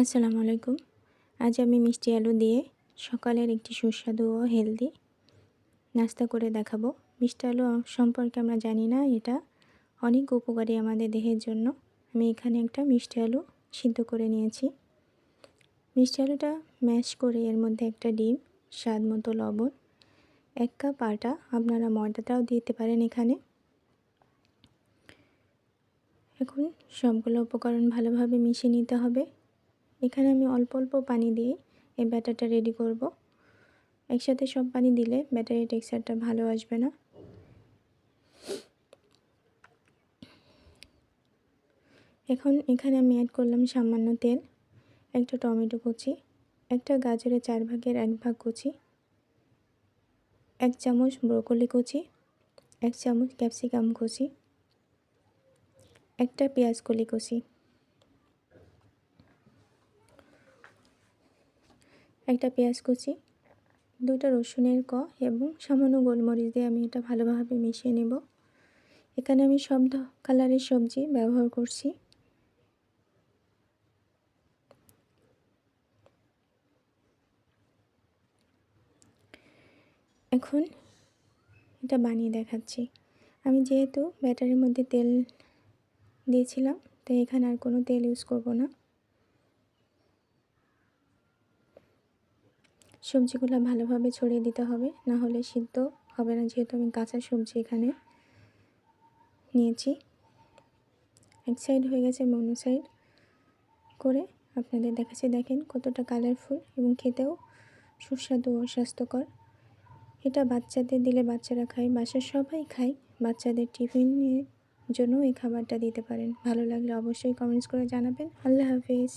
আসসালামু আলাইকুম। আজ আমি মিষ্টি আলু দিয়ে সকালের একটি সুস্বাদু ও হেলদি নাস্তা করে দেখাবো। মিষ্টি আলু সম্পর্কে আমরা জানি না, এটা অনেক উপকারী আমাদের দেহের জন্য। আমি এখানে একটা মিষ্টি আলু সিদ্ধ করে নিয়েছি। মিষ্টি আলুটা ম্যাশ করে এর মধ্যে একটা ডিম, স্বাদ মতো লবণ, এক কাপ আটা, আপনারা ময়দাটাও দিতে পারেন এখানে। এখন সবগুলো উপকরণ ভালোভাবে মিশিয়ে নিতে হবে। এখানে আমি অল্প অল্প পানি দিয়ে এই ব্যাটারটা রেডি করব। একসাথে সব পানি দিলে ব্যাটারের টেক্সচারটা ভালো আসবে না। এখন এখানে আমি অ্যাড করলাম সামান্য তেল, একটা টমেটো কুচি, একটা গাজরের চার ভাগের এক ভাগ কুচি, এক চামচ ব্রোকলি কুচি, এক চামচ ক্যাপসিকাম কুচি, একটা পেঁয়াজ কলি কুচি। একটা পেঁয়াজ কুচি দুটো রসুনের ক এবং সামান্য গোলমরিচ দিয়ে আমি এটা ভালোভাবে মিশিয়ে নেব। এখানে আমি সব কালারের সবজি ব্যবহার করছি। এখন এটা বানিয়ে দেখাচ্ছি। আমি যেহেতু ব্যাটারির মধ্যে তেল দিয়েছিলাম, তাই এখানে আর কোনো তেল ইউজ করব না। সবজিগুলো ভালোভাবে ছড়িয়ে দিতে হবে, না হলে সিদ্ধ হবে না, যেহেতু আমি কাঁচা সবজি এখানে নিয়েছি। এক সাইড হয়ে গেছে অন্য সাইড করে আপনাদের দেখাচ্ছে, দেখেন কতটা কালারফুল এবং খেতেও সুস্বাদু ও স্বাস্থ্যকর। এটা বাচ্চাদের দিলে বাচ্চারা খায়, বাসার সবাই খায়, বাচ্চাদের টিফিনের জন্য এই খাবারটা দিতে পারেন। ভালো লাগলে অবশ্যই কমেন্টস করে জানাবেন। আল্লাহ হাফিজ।